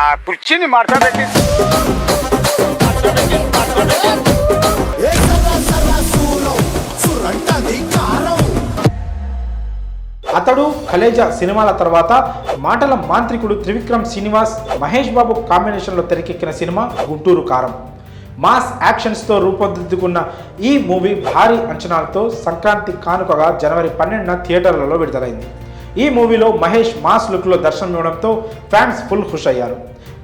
ఆ కుర్చీని మార్చబెట్టి అతడు కలేజా సినిమాల తర్వాత మాటల మాంత్రికుడు త్రివిక్రమ్ శ్రీనివాస్ మహేష్ బాబు కాంబినేషన్లో తెరకెక్కిన సినిమా గుంటూరు కారం. మాస్ యాక్షన్స్తో రూపొందిద్దుకున్న ఈ మూవీ భారీ అంచనాలతో సంక్రాంతి కానుకగా జనవరి పన్నెండున థియేటర్లలో విడుదలైంది. ఈ మూవీలో మహేష్ మాస్ లుక్లో దర్శనం ఇవ్వడంతో ఫ్యాన్స్ ఫుల్ ఖుష్ అయ్యారు.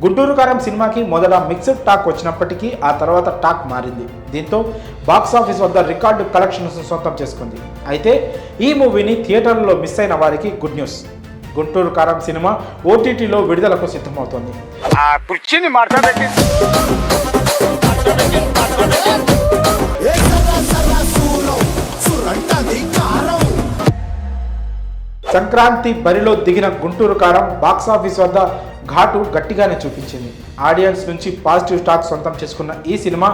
గుంటూరు కారం సినిమాకి మొదట మిక్స్డ్ టాక్ వచ్చినప్పటికీ ఆ తర్వాత టాక్ మారింది. దీంతో బాక్స్ ఆఫీస్ వద్ద రికార్డు కలెక్షన్స్ సొంతం చేసుకుంది. అయితే ఈ మూవీని థియేటర్లో మిస్ అయిన వారికి గుడ్ న్యూస్ గుంటూరు కారం సినిమా ఓటీటీలో విడుదలకు సిద్ధమవుతోంది. కుర్చీని సంక్రాంతి బరిలో దిగిన గుంటూరు కారం బాక్సాఫీస్ వద్ద ఘాటు గట్టిగానే చూపించింది. ఆడియన్స్ నుంచి పాజిటివ్ స్టాక్ సొంతం చేసుకున్న ఈ సినిమా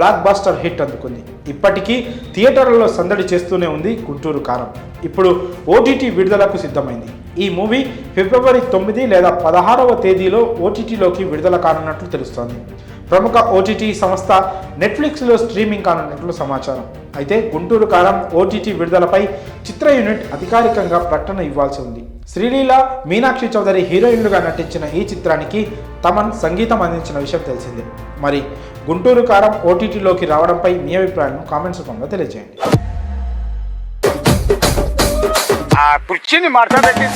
బ్లాక్ బాస్టర్ హిట్ అందుకుంది. ఇప్పటికీ థియేటర్లలో సందడి చేస్తూనే ఉంది గుంటూరు కారం. ఇప్పుడు ఓటీటీ విడుదలకు సిద్ధమైంది. ఈ మూవీ ఫిబ్రవరి తొమ్మిది లేదా పదహారవ తేదీలో ఓటీటీలోకి విడుదల కానున్నట్లు తెలుస్తోంది. ప్రముఖ ఓటీటీ సంస్థ నెట్ఫ్లిక్స్లో స్ట్రీమింగ్ కానున్నట్లు సమాచారం. అయితే గుంటూరు కారం ఓటీటీ విడుదలపై చిత్ర యూనిట్ అధికారికంగా ప్రకటన ఇవ్వాల్సి ఉంది. శ్రీలీల మీనాక్షి చౌదరి హీరోయిన్లుగా నటించిన ఈ చిత్రానికి తమన్ సంగీతం అందించిన విషయం తెలిసిందే. మరి గుంటూరు కారం ఓటీటీలోకి రావడంపై మీ అభిప్రాయాలను కామెంట్స్ రూపంలో తెలియజేయండి. కుర్చీని మాట్లాడండి